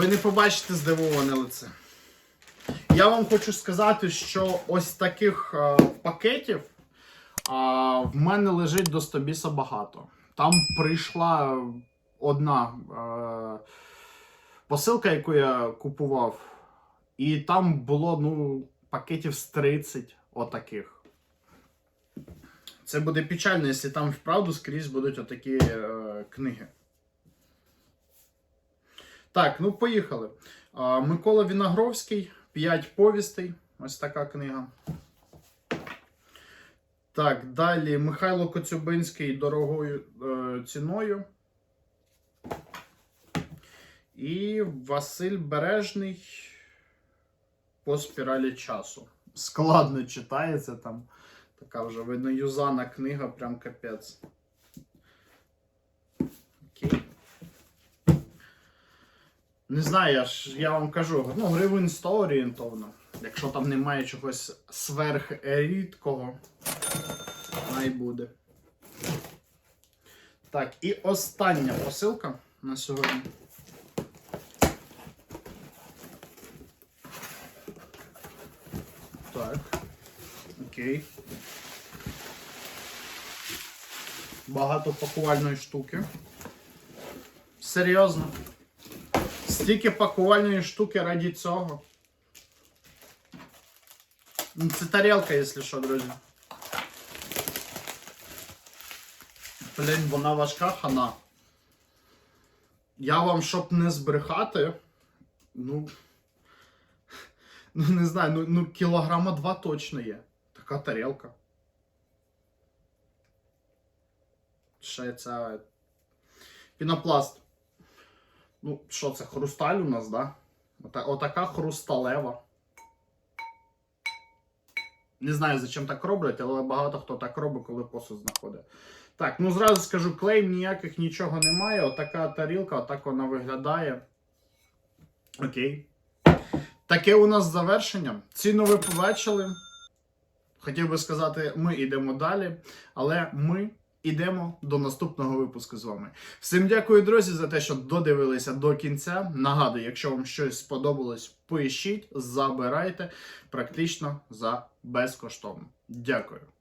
Ви не побачите здивоване лице. Я вам хочу сказати, що ось таких е, пакетів а, в мене лежить до стобіса багато. Там прийшла одна е, посилка, яку я купував, і там було ну, пакетів з 30 отаких. Це буде печально, якщо там вправду скрізь будуть отакі е, книги. Так, ну поїхали. Микола Віногровський, 5 повістей. Ось така книга. Так, далі Михайло Коцюбинський дорогою е, ціною. І Василь Бережний по спіралі часу. Складно читається там. Така вже видно юзана книга, прям капець. Не знаю, я ж я вам кажу, ну, гривень 100 орієнтовно. Якщо там немає чогось сверхрідкого, най буде. Так, і остання посилка на сьогодні. Так. Окей. Багато пакувальної штуки. Серйозно. Стільки пакувальної штуки раді цього. Ну, Це тарілка, якщо що, друзі. Блін, вона важка хана. Я вам, щоб не збрехати, ну. Ну, не знаю, ну, ну кілограма два точно є. Така тарілка. Ще ця. Пінопласт. Ну, що це, хрусталь у нас, да? Ота, отака хрусталева. Не знаю, зачем так роблять, але багато хто так робить, коли посуд знаходить. Так, ну зразу скажу, клейм ніяких нічого немає. Отака тарілка, отак вона виглядає. Окей. Таке у нас завершення. Ціну ви побачили. Хотів би сказати, ми йдемо далі, але ми йдемо до наступного випуску з вами. Всім дякую, друзі, за те, що додивилися до кінця. Нагадую, якщо вам щось сподобалось, пишіть, забирайте практично за безкоштовно. Дякую.